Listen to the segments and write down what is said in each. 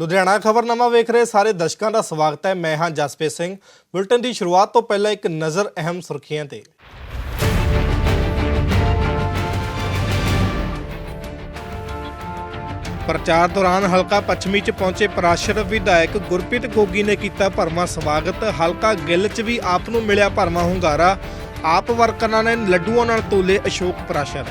ਲੁਧਿਆਣਾ ਖਬਰਨਾਮਾ ਵੇਖ ਰਹੇ ਸਾਰੇ ਦਰਸ਼ਕਾਂ ਦਾ ਸਵਾਗਤ ਹੈ। ਮੈਂ ਹਾਂ ਜਸਪ੍ਰੀਤ ਸਿੰਘ। ਬੁਲਟਨ ਦੀ ਸ਼ੁਰੂਆਤ ਤੋਂ ਪਹਿਲਾਂ ਇੱਕ ਨਜ਼ਰ ਅਹਿਮ ਸੁਰਖੀਆਂ ਤੇ। ਪ੍ਰਚਾਰ ਦੌਰਾਨ ਹਲਕਾ ਪੱਛਮੀ ਚ ਪਹੁੰਚੇ ਪ੍ਰਾਸ਼ਰ ਵਿਧਾਇਕ ਗੁਰਪ੍ਰੀਤ ਗੋਗੀ ਨੇ ਕੀਤਾ ਭਰਵਾਂ ਸਵਾਗਤ। ਹਲਕਾ ਗਿੱਲ ਚ ਵੀ ਆਪ ਨੂੰ ਮਿਲਿਆ ਭਰਵਾਂ ਹੁੰਗਾਰਾ। ਆਪ ਵਰਕਰਾਂ ਨੇ ਲੱਡੂਆਂ ਨਾਲ ਤੋਲੇ ਅਸ਼ੋਕ ਪ੍ਰਾਸ਼ਰ।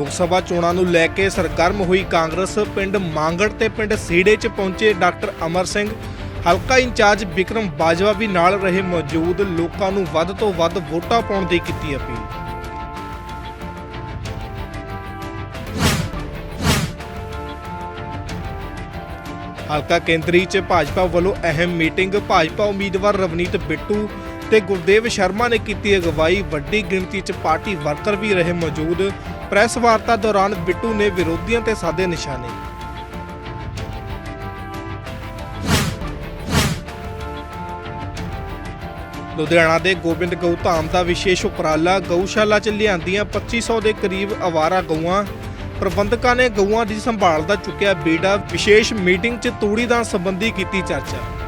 ਲੋਕ ਸਭਾ ਚੋਣਾਂ ਨੂੰ ਲੈ ਕੇ ਸਰਗਰਮ ਹੋਈ ਕਾਂਗਰਸ, ਪਿੰਡ ਮਾਂਗੜ ਤੇ ਪਿੰਡ ਸੀੜੇ 'ਚ ਪਹੁੰਚੇ ਡਾਕਟਰ ਅਮਰ ਸਿੰਘ। ਹਲਕਾ ਇੰਚਾਰਜ ਵਿਕਰਮ ਬਾਜਵਾ ਵੀ ਨਾਲ ਰਹੇ ਮੌਜੂਦ, ਲੋਕਾਂ ਨੂੰ ਵੱਧ ਤੋਂ ਵੱਧ ਵੋਟਾਂ ਪਾਉਣ ਦੀ ਕੀਤੀ ਅਪੀਲ। ਹਲਕਾ ਕੇਂਦਰੀ 'ਚ ਭਾਜਪਾ ਵੱਲੋਂ ਅਹਿਮ ਮੀਟਿੰਗ, ਭਾਜਪਾ ਉਮੀਦਵਾਰ ਰਵਨੀਤ ਬਿੱਟੂ ਤੇ ਗੁਰਦੇਵ ਸ਼ਰਮਾ ਨੇ ਕੀਤੀ ਅਗਵਾਈ। ਵੱਡੀ ਗਿਣਤੀ 'ਚ ਪਾਰਟੀ ਵਰਕਰ ਵੀ ਰਹੇ ਮੌਜੂਦ। ਪ੍ਰੈਸ ਵਾਰਤਾ ਦੌਰਾਨ ਬਿੱਟੂ ਨੇ ਵਿਰੋਧੀਆਂ ਤੇ ਸਾਦੇ ਨਿਸ਼ਾਨੇ। ਲੁਧਿਆਣਾ ਦੇ ਗੋਬਿੰਦ ਗਊ ਧਾਮ ਦਾ ਵਿਸ਼ੇਸ਼ ਉਪਰਾਲਾ। ਗਊਸ਼ਾਲਾ 'ਚ ਲਿਆਂਦੀਆਂ 2500 ਦੇ ਕਰੀਬ ਆਵਾਰਾ ਗਊਆਂ। ਪ੍ਰਬੰਧਕਾਂ ਨੇ ਗਊਆਂ ਦੀ ਸੰਭਾਲ ਦਾ ਚੁੱਕਿਆ ਬੀੜਾ। ਵਿਸ਼ੇਸ਼ ਮੀਟਿੰਗ 'ਚ ਤੂੜੀਦਾਨ ਸੰਬੰਧੀ ਕੀਤੀ ਚਰਚਾ।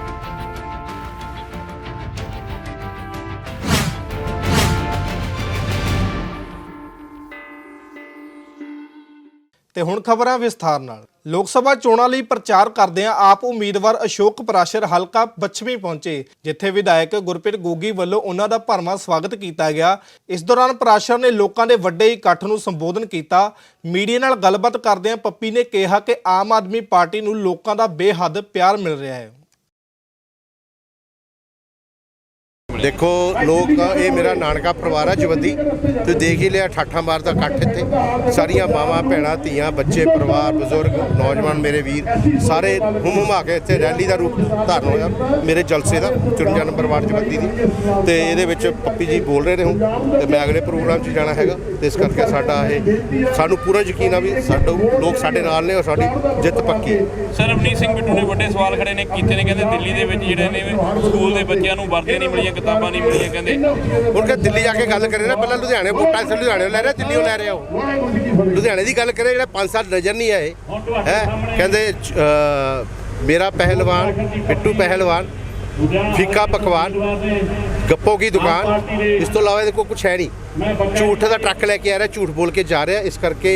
ਤੇ ਹੁਣ ਖਬਰਾਂ ਵਿਸਥਾਰ ਨਾਲ। ਲੋਕ ਸਭਾ ਚੋਣਾਂ ਲਈ ਪ੍ਰਚਾਰ ਕਰਦਿਆਂ ਆਪ ਉਮੀਦਵਾਰ ਅਸ਼ੋਕ ਪਰਾਸ਼ਰ ਹਲਕਾ ਪੱਛਮੀ ਪਹੁੰਚੇ, ਜਿੱਥੇ ਵਿਧਾਇਕ ਗੁਰਪ੍ਰੀਤ ਗੋਗੀ ਵੱਲੋਂ ਉਹਨਾਂ ਦਾ ਭਰਵਾਂ ਸਵਾਗਤ ਕੀਤਾ ਗਿਆ। ਇਸ ਦੌਰਾਨ ਪਰਾਸ਼ਰ ਨੇ ਲੋਕਾਂ ਦੇ ਵੱਡੇ ਇਕੱਠ ਨੂੰ ਸੰਬੋਧਨ ਕੀਤਾ। ਮੀਡੀਆ ਨਾਲ ਗੱਲਬਾਤ ਕਰਦਿਆਂ ਪੱਪੀ ਨੇ ਕਿਹਾ ਕਿ ਆਮ ਆਦਮੀ ਪਾਰਟੀ ਨੂੰ ਲੋਕਾਂ ਦਾ ਬੇਹੱਦ ਪਿਆਰ ਮਿਲ ਰਿਹਾ ਹੈ। ਦੇਖੋ, ਲੋਕ, ਇਹ ਮੇਰਾ ਨਾਨਕਾ ਪਰਿਵਾਰ ਆ ਜਵੰਦੀ ਤੁਸੀਂ ਦੇਖ ਹੀ ਲਿਆ, ਠਾਠਾਂ ਮਾਰ ਦਾ ਇਕੱਠ ਇੱਥੇ। ਸਾਰੀਆਂ ਮਾਵਾਂ, ਭੈਣਾਂ, ਧੀਆਂ, ਬੱਚੇ, ਪਰਿਵਾਰ, ਬਜ਼ੁਰਗ, ਨੌਜਵਾਨ ਮੇਰੇ ਵੀਰ, ਸਾਰੇ ਹੁਮ ਹੁਮਾ ਕੇ ਇੱਥੇ ਰੈਲੀ ਦਾ ਰੂਪ ਧਾਰਨ ਹੋਇਆ, ਮੇਰੇ ਜਲਸੇ ਦਾ 54 ਨੰਬਰ ਵਾਰਡ ਜਵੰਦੀ ਦੀ। ਤੇ ਇਹਦੇ ਵਿੱਚ ਪੱਪੀ ਜੀ ਬੋਲ ਰਹੇ ਨੇ ਹੁਣ, ਤੇ ਮੈਂ ਅਗਲੇ ਪ੍ਰੋਗਰਾਮ 'ਚ ਜਾਣਾ ਹੈਗਾ, ਤੇ ਇਸ ਕਰਕੇ ਸਾਡਾ ਇਹ, ਸਾਨੂੰ ਪੂਰਾ ਯਕੀਨ ਆ ਵੀ ਸਾਡੇ, ਲੋਕ ਸਾਡੇ ਨਾਲ ਨੇ ਔਰ ਸਾਡੀ ਜਿੱਤ ਪੱਕੀ ਹੈ। ਸਰ ਰਵਨੀਤ ਸਿੰਘ ਬਿੱਟੂ ਨੇ ਵੱਡੇ ਸਵਾਲ ਖੜੇ ਨੇ, ਕੀਤੇ ਨੇ, ਕਹਿੰਦੇ ਦਿੱਲੀ ਦੇ ਵਿੱਚ ਜਿਹੜੇ ਨੇ, ਸਕੂਲ ਦੇ ਬੱਚਿਆਂ ਨੂੰ ਵਰਦੀਆਂ ਨਹੀਂ ਮਿਲੀਆਂ, ਕਿਤਾਬਾਂ ਨਹੀਂ ਮਿਲੀਆਂ ਕਹਿੰਦੇ। ਹੁਣ ਕਿ ਦਿੱਲੀ ਜਾ ਕੇ ਗੱਲ ਕਰੇ ਨਾ ਪਹਿਲਾਂ ਲੁਧਿਆਣੇ ਵੋਟਾਂ ਇਸ ਲੁਧਿਆਣੇ ਲੈ ਰਿਹਾ ਦਿੱਲੀੋਂ ਲੈ ਰਿਹਾ ਉਹ। ਲੁਧਿਆਣੇ ਦੀ ਗੱਲ ਕਰੇ ਜਿਹੜਾ 5 ਸਾਲ ਨਜ਼ਰ ਨਹੀਂ ਆਏ ਹੈ? ਕਹਿੰਦੇ ਮੇਰਾ ਪਹਿਲਵਾਨ ਬਿੱਟੂ ਪਹਿਲਵਾਨ ਫੀਕਾ ਪਕਵਾਨ ਗੱਪੋ ਕੀ ਦੁਕਾਨ ਇਸ ਤੋਂ ਇਲਾਵਾ ਇਹਦੇ ਕੋਲ ਕੁਝ ਹੈ ਨਹੀਂ। ਝੂਠ ਦਾ ਟਰੱਕ ਲੈ ਕੇ ਆ ਰਿਹਾ ਝੂਠ ਬੋਲ ਕੇ ਜਾ ਰਿਹਾ ਇਸ ਕਰਕੇ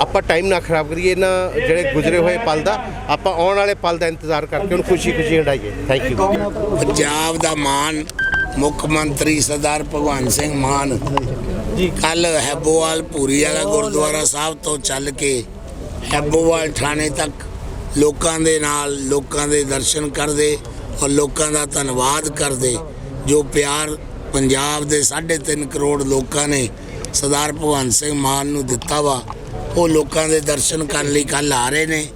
ਆਪਾਂ ਟਾਈਮ ਨਾ ਖਰਾਬ ਕਰੀਏ ਇਹਨਾਂ ਜਿਹੜੇ ਗੁਜ਼ਰੇ ਹੋਏ ਪਲ ਦਾ ਆਪਾਂ ਆਉਣ ਵਾਲੇ ਪਲ ਦਾ ਇੰਤਜ਼ਾਰ ਕਰਕੇ ਉਹਨੂੰ ਖੁਸ਼ੀ ਖੁਸ਼ੀ ਹੰਡਾਈਏ। ਥੈਂਕ ਯੂ ਪੰਜਾਬ ਦਾ ਮਾਨ ਮੁੱਖ ਮੰਤਰੀ ਸਰਦਾਰ ਭਗਵੰਤ ਸਿੰਘ ਮਾਨ। ਜੀ। ਕੱਲ ਹੈਬੋਵਾਲ ਭੂਰੀ ਵਾਲਾ ਗੁਰਦੁਆਰਾ ਸਾਹਿਬ ਤੋਂ ਚੱਲ ਕੇ ਹੈਬੋਵਾਲ ਥਾਣੇ ਤੱਕ ਲੋਕਾਂ ਦੇ ਨਾਲ ਲੋਕਾਂ ਦੇ ਦਰਸ਼ਨ ਕਰਦੇ ਔਰ ਲੋਕਾਂ ਦਾ ਧੰਨਵਾਦ ਕਰਦੇ ਜੋ ਪਿਆਰ ਪੰਜਾਬ ਦੇ 3.5 ਕਰੋੜ ਲੋਕਾਂ ਨੇ ਸਰਦਾਰ ਭਗਵੰਤ ਸਿੰਘ ਮਾਨ ਨੂੰ ਦਿੱਤਾ ਵਾ ਉਹ ਲੋਕਾਂ ਦੇ ਦਰਸ਼ਨ ਕਰਨ ਲਈ ਕੱਲ ਆ ਰਹੇ ਨੇ।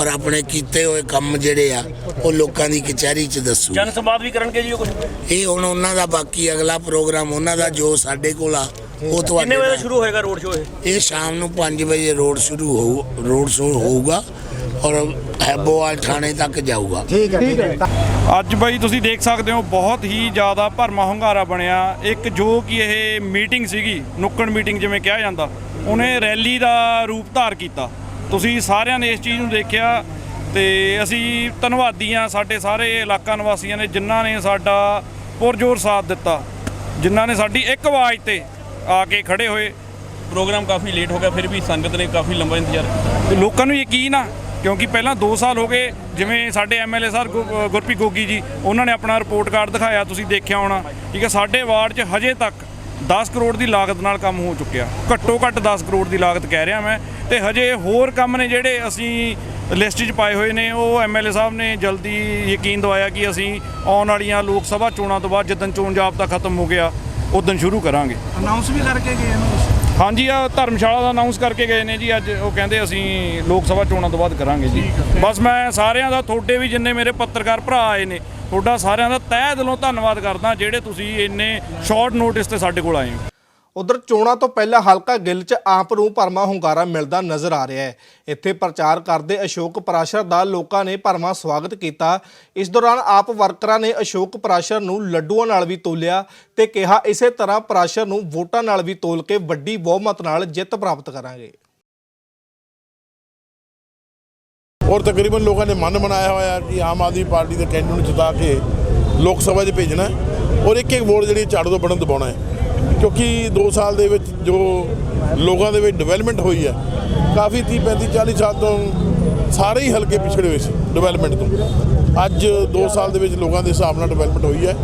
ਔਰ ਆਪਣੇ ਕੀਤੇ ਹੋਏ ਕੰਮ ਜਿਹੜੇ ਆ ਉਹ ਲੋਕਾਂ ਦੀ ਕਚਹਿਰੀ 'ਚ ਦੱਸੂ। ਜਨ ਸੰਵਾਦ ਵੀ ਕਰਨਗੇ ਜੀ ਉਹ ਕੁਝ? ਇਹ ਹੁਣ ਉਹਨਾਂ ਦਾ ਬਾਕੀ ਅਗਲਾ ਪ੍ਰੋਗਰਾਮ ਉਹਨਾਂ ਦਾ ਜੋ ਸਾਡੇ ਕੋਲ ਆ ਉਹ ਤੁਹਾਡੇ ਕਿੰਨੇ ਵਜੇ ਸ਼ੁਰੂ ਹੋਏਗਾ ਰੋਡ ਸ਼ੋਅ ਇਹ? ਇਹ ਸ਼ਾਮ ਨੂੰ 5 ਵਜੇ ਰੋਡ ਸ਼ੁਰੂ ਹੋਊ ਰੋਡ ਸ਼ੋਅ ਹੋਊਗਾ ਔਰ ਹੈਬੋਵਾਲ ਥਾਣੇ ਤੱਕ ਜਾਊਗਾ। ਅੱਜ ਬਾਈ ਤੁਸੀਂ ਦੇਖ ਸਕਦੇ ਹੋ ਬਹੁਤ ਹੀ ਜ਼ਿਆਦਾ ਭਰਮਾ ਹੁੰਗਾਰਾ ਬਣਿਆ। ਇੱਕ ਜੋ ਕਿ ਇਹ ਮੀਟਿੰਗ ਸੀਗੀ ਨੁੱਕੜ ਮੀਟਿੰਗ ਜਿਵੇਂ ਕਿਹਾ ਜਾਂਦਾ ਉਹਨੇ ਰੈਲੀ ਦਾ ਰੂਪ ਧਾਰ ਕੀਤਾ। ਤੁਸੀਂ ਸਾਰਿਆਂ ਨੇ ਇਸ ਚੀਜ਼ ਨੂੰ ਦੇਖਿਆ ਤੇ ਅਸੀਂ ਧੰਨਵਾਦੀ ਹਾਂ ਸਾਡੇ ਸਾਰੇ ਇਲਾਕਾ ਨਿਵਾਸੀਆਂ ਨੇ ਜਿਨ੍ਹਾਂ ਨੇ ਸਾਡਾ ਪੁਰਜੋਰ ਸਾਥ ਦਿੱਤਾ ਜਿਨ੍ਹਾਂ ਨੇ ਸਾਡੀ ਇੱਕ ਆਵਾਜ਼ ਤੇ ਆ ਕੇ ਖੜੇ ਹੋਏ। ਪ੍ਰੋਗਰਾਮ ਕਾਫੀ ਲੇਟ ਹੋ ਗਿਆ ਫਿਰ ਵੀ ਸੰਗਤ ਨੇ ਕਾਫੀ ਲੰਬਾ ਇੰਤਜ਼ਾਰ ਕੀਤਾ। ਲੋਕਾਂ ਨੂੰ ਯਕੀਨ ਆ ਕਿਉਂਕਿ ਪਹਿਲਾਂ 2 ਸਾਲ ਹੋ ਗਏ ਜਿਵੇਂ ਸਾਡੇ ਐਮਐਲਏ ਸਰ ਗੁਰਪ੍ਰੀਤ ਗੋਗੀ ਜੀ ਉਹਨਾਂ ਨੇ ਆਪਣਾ ਰਿਪੋਰਟ ਕਾਰਡ ਦਿਖਾਇਆ ਤੁਸੀਂ ਦੇਖਿਆ ਹੋਣਾ। ਠੀਕ ਹੈ ਸਾਡੇ ਵਾਰਡ 'ਚ ਹਜੇ ਤੱਕ 10 ਕਰੋੜ ਦੀ ਲਾਗਤ ਨਾਲ ਕੰਮ ਹੋ ਚੁੱਕਿਆ। ਘੱਟੋ ਘੱਟ 10 ਕਰੋੜ ਦੀ ਲਾਗਤ ਕਹਿ ਰਿਹਾ ਮੈਂ। ਤੇ ਹਜੇ ਹੋਰ ਕੰਮ ਨੇ ਜਿਹੜੇ ਅਸੀਂ ਲਿਸਟ 'ਚ ਪਾਏ ਹੋਏ ਨੇ, ਉਹ ਐਮਐਲਏ ਸਾਹਿਬ ਨੇ ਜਲਦੀ ਯਕੀਨ ਦਵਾਇਆ ਕਿ ਅਸੀਂ ਆਉਣ ਵਾਲੀਆਂ ਲੋਕ ਸਭਾ ਚੋਣਾਂ ਤੋਂ ਬਾਅਦ ਜਦੋਂ ਚੋਣ ਜਾਬਤਾ ਖਤਮ ਹੋ ਗਿਆ, ਉਦੋਂ ਸ਼ੁਰੂ ਕਰਾਂਗੇ। ਅਨਾਉਂਸ ਵੀ ਕਰਕੇ ਗਏ ਹਾਂਜੀ ਆ ਧਰਮਸ਼ਾਲਾ ਦਾ ਅਨਾਉਂਸ ਕਰਕੇ ਗਏ ਨੇ ਜੀ ਅੱਜ ਉਹ ਕਹਿੰਦੇ ਅਸੀਂ ਲੋਕ ਸਭਾ ਚੋਣਾਂ ਤੋਂ ਬਾਅਦ ਕਰਾਂਗੇ ਜੀ। ਬਸ ਮੈਂ ਸਾਰਿਆਂ ਦਾ ਤੁਹਾਡੇ ਵੀ ਜਿੰਨੇ ਮੇਰੇ ਪੱਤਰਕਾਰ ਭਰਾ ਆਏ ਨੇ ਤੁਹਾਡਾ ਸਾਰਿਆਂ ਦਾ ਤਹਿ ਦਿਲੋਂ ਧੰਨਵਾਦ ਕਰਦਾ ਜਿਹੜੇ ਤੁਸੀਂ ਇੰਨੇ ਸ਼ਾਰਟ ਨੋਟਿਸ ਤੇ ਸਾਡੇ ਕੋਲ ਆਏ ਹੋ। ਉਧਰ ਚੋਣਾਂ ਤੋਂ ਪਹਿਲਾਂ ਹਲਕਾ ਗਿੱਲ 'ਚ ਆਪ ਨੂੰ ਭਰਮਾ ਹੁੰਗਾਰਾ ਮਿਲਦਾ ਨਜ਼ਰ ਆ ਰਿਹਾ ਹੈ। ਇੱਥੇ ਪ੍ਰਚਾਰ ਕਰਦੇ ਅਸ਼ੋਕ ਪਰਾਸ਼ਰ ਦਾ ਲੋਕਾਂ ਨੇ ਭਰਮਾ ਸਵਾਗਤ ਕੀਤਾ। ਇਸ ਦੌਰਾਨ ਆਪ ਵਰਕਰਾਂ ਨੇ ਅਸ਼ੋਕ ਪਰਾਸ਼ਰ ਨੂੰ ਲੱਡੂਆਂ ਨਾਲ ਵੀ ਤੋਲਿਆ ਤੇ ਕਿਹਾ, ਇਸੇ ਤਰ੍ਹਾਂ ਪਰਾਸ਼ਰ ਨੂੰ ਵੋਟਾਂ ਨਾਲ ਵੀ ਤੋਲ ਕੇ ਵੱਡੀ ਬਹੁਮਤ ਨਾਲ ਜਿੱਤ ਪ੍ਰਾਪਤ ਕਰਾਂਗੇ। ਔਰ ਤਕਰੀਬਨ ਲੋਕਾਂ ਨੇ ਮਨ ਬਣਾਇਆ ਹੋਇਆ ਹੈ ਕਿ ਆਮ ਆਦਮੀ ਪਾਰਟੀ ਦੇ ਕੈਂਡੀਡੇਟ ਨੂੰ ਜਿਤਾ ਕੇ ਲੋਕ ਸਭਾ 'ਚ ਭੇਜਣਾ ਔਰ ਇੱਕ ਇੱਕ ਵੋਟ ਜਿਹੜੀ ਝਾੜੂ ਤੋਂ ਬਟਨ ਦਬਾਉਣਾ ਹੈ। ਕਿਉਂਕਿ 2 ਸਾਲ ਦੇ ਵਿੱਚ ਜੋ ਲੋਕਾਂ ਦੇ ਵਿੱਚ ਡਿਵੈਲਪਮੈਂਟ ਹੋਈ ਹੈ, ਕਾਫੀ 30 35 40 ਸਾਲ ਤੋਂ ਸਾਰੇ ਹੀ ਹਲਕੇ ਪਿਛੜੇ ਹੋਏ ਸੀ ਡਿਵੈਲਪਮੈਂਟ ਤੋਂ। ਅੱਜ 2 ਸਾਲ ਦੇ ਵਿੱਚ ਲੋਕਾਂ ਦੇ ਹਿਸਾਬ ਨਾਲ ਡਿਵੈਲਪਮੈਂਟ ਹੋਈ ਹੈ।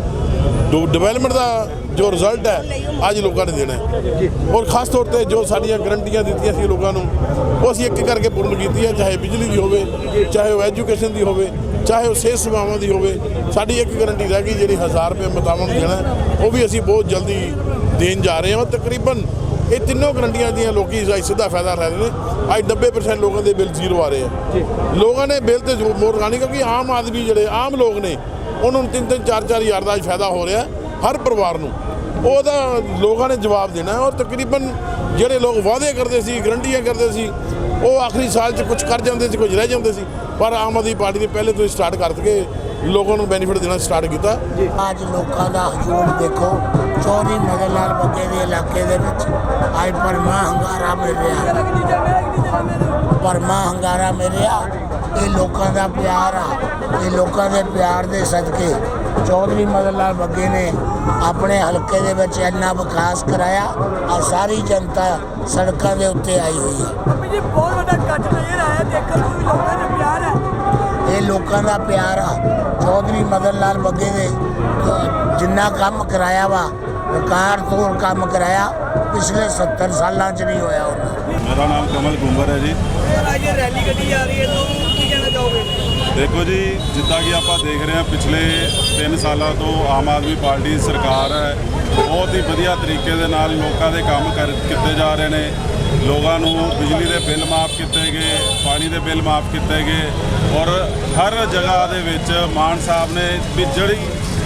ਡਿਵੈਲਪਮੈਂਟ ਦਾ ਜੋ ਰਿਜ਼ਲਟ ਹੈ, ਅੱਜ ਲੋਕਾਂ ਨੇ ਦੇਣਾ ਹੈ। ਔਰ ਖਾਸ ਤੌਰ ਤੇ ਜੋ ਸਾਡੀਆਂ ਗਰੰਟੀਆਂ ਦਿੱਤੀਆਂ ਸੀ ਲੋਕਾਂ ਨੂੰ, ਉਹ ਅਸੀਂ ਇੱਕ ਇੱਕ ਕਰਕੇ ਪੂਰਨ ਕੀਤੀ ਹੈ, ਚਾਹੇ ਬਿਜਲੀ ਦੀ ਹੋਵੇ, ਚਾਹੇ ਉਹ ਐਜੂਕੇਸ਼ਨ ਦੀ ਹੋਵੇ, ਚਾਹੇ ਉਹ ਸਿਹਤ ਸੇਵਾਵਾਂ ਦੀ ਹੋਵੇ, ਸਾਡੀ ਇੱਕ ਗਰੰਟੀ ਰਹਿ ਗਈ, ਜਿਹੜੀ 1000 ਰੁਪਏ ਮਤਾਵਾਂ ਨੂੰ ਦੇਣਾ ਉਹ ਵੀ ਅਸੀਂ ਬਹੁਤ ਜਲਦੀ ਦੇਣ ਜਾ ਰਹੇ ਹਾਂ ਤਕਰੀਬਨ ਇਹ ਤਿੰਨੋਂ ਗਰੰਟੀਆਂ ਦੀਆਂ ਲੋਕੀ ਅੱਜ ਸਿੱਧਾ ਫਾਇਦਾ ਲੈ ਰਹੇ ਨੇ। ਅੱਜ 90% ਲੋਕਾਂ ਦੇ ਬਿੱਲ ਜ਼ੀਰੋ ਆ ਰਹੇ ਆ। ਲੋਕਾਂ ਨੇ ਬਿੱਲ ਤੇ ਮੋਰ ਖਾਣੀ ਕਿਉਂਕਿ ਆਮ ਆਦਮੀ ਜਿਹੜੇ ਆਮ ਲੋਕ ਨੇ ਉਹਨਾਂ ਨੂੰ ਤਿੰਨ ਤਿੰਨ ਚਾਰ ਚਾਰ ਹਜ਼ਾਰ ਦਾ ਫਾਇਦਾ ਹੋ ਰਿਹਾ ਹਰ ਪਰਿਵਾਰ ਨੂੰ। ਉਹਦਾ ਲੋਕਾਂ ਨੇ ਜਵਾਬ ਦੇਣਾ ਔਰ ਤਕਰੀਬਨ ਜਿਹੜੇ ਲੋਕ ਵਾਅਦੇ ਕਰਦੇ ਸੀ ਗਰੰਟੀਆਂ ਕਰਦੇ ਸੀ ਉਹ ਆਖਰੀ ਸਾਲ 'ਚ ਕੁਝ ਕਰ ਜਾਂਦੇ ਸੀ ਕੁਝ ਰਹਿ ਜਾਂਦੇ ਸੀ। ਪਰ ਆਮ ਆਦਮੀ ਪਾਰਟੀ ਨੇ ਪਹਿਲੇ ਤੋਂ ਹੀ ਸਟਾਰਟ ਕਰਕੇ ਲੋਕਾਂ ਨੂੰ ਬੈਨੀਫਿਟ ਦੇਣਾ ਸਟਾਰਟ ਕੀਤਾ। ਅੱਜ ਲੋਕਾਂ ਦਾ ਹਜੂਮ ਦੇਖੋ ਚੌਧਰੀ ਮਦਨ ਲਾਲ ਬੱਗੇ ਦੇ ਇਲਾਕੇ ਦੇ ਵਿੱਚ ਅੱਜ ਪਰਮਾ ਹੰਗਾਰਾ ਮਿਲ ਰਿਹਾ। ਪਰਮਾ ਹੰਗਾਰਾ ਮਿਲ ਰਿਹਾ। ਇਹ ਲੋਕਾਂ ਦਾ ਪਿਆਰ ਆ। ਇਹ ਲੋਕਾਂ ਦੇ ਪਿਆਰ ਦੇ ਸਦਕੇ ਚੌਧਰੀ ਮਦਨ ਲਾਲ ਬੱਗੇ ਨੇ ਆਪਣੇ ਹਲਕੇ ਦੇ ਵਿੱਚ ਇੰਨਾ ਵਿਕਾਸ ਕਰਾਇਆ ਆ ਸਾਰੀ ਜਨਤਾ ਸੜਕਾਂ ਦੇ ਉੱਤੇ ਆਈ ਹੋਈ ਹੈ। ਜੀ ਬਹੁਤ ਵੱਡਾ ਕੱਟ ਨਜ਼ਰ ਆਇਆ ਦੇਖਣ ਨੂੰ ਵੀ ਲੋਕਾਂ ਦਾ ਪਿਆਰ ਹੈ। ਇਹ ਲੋਕਾਂ ਦਾ ਪਿਆਰ ਆ। ਚੌਧਰੀ ਮਦਨ ਲਾਲ ਬੱਗੇ ਨੇ ਅਹ, ਜਿੰਨਾ ਕੰਮ ਕਰਾਇਆ ਵਾ ਵਿਕਾਰ ਤੋਂ ਕੰਮ ਕਰਾਇਆ ਪਿਛਲੇ 70 ਸਾਲਾਂ 'ਚ ਨਹੀਂ ਹੋਇਆ ਉਹਨਾਂ ਮੇਰਾ ਨਾਮ ਕਮਲ ਗੁੰਬਰ ਹੈ ਜੀ। ਅੱਜ ਰੈਲੀ ਗੱਡੀ ਜਾ ਰਹੀ ਹੈ ਤੋਂ ਕੀ ਕਹਿਣਾ ਚਾਹੋਗੇ? ਦੇਖੋ ਜੀ ਜਿੱਦਾਂ ਕਿ ਆਪਾਂ ਦੇਖ ਰਹੇ ਹਾਂ ਪਿਛਲੇ 3 ਸਾਲਾਂ ਤੋਂ ਆਮ ਆਦਮੀ ਪਾਰਟੀ ਦੀ ਸਰਕਾਰ ਹੈ। ਬਹੁਤ ਹੀ ਵਧੀਆ ਤਰੀਕੇ ਦੇ ਨਾਲ ਲੋਕਾਂ ਦੇ ਕੰਮ ਕਰ ਕੀਤੇ ਜਾ ਰਹੇ ਨੇ। ਲੋਕਾਂ ਨੂੰ ਬਿਜਲੀ ਦੇ ਬਿੱਲ ਮਾਫ ਕੀਤੇ ਗਏ, ਪਾਣੀ ਦੇ ਬਿੱਲ ਮਾਫ ਕੀਤੇ ਗਏ ਔਰ ਹਰ ਜਗ੍ਹਾ ਦੇ ਵਿੱਚ ਮਾਨ ਸਾਹਿਬ ਨੇ ਵੀ ਜਿਹੜੀ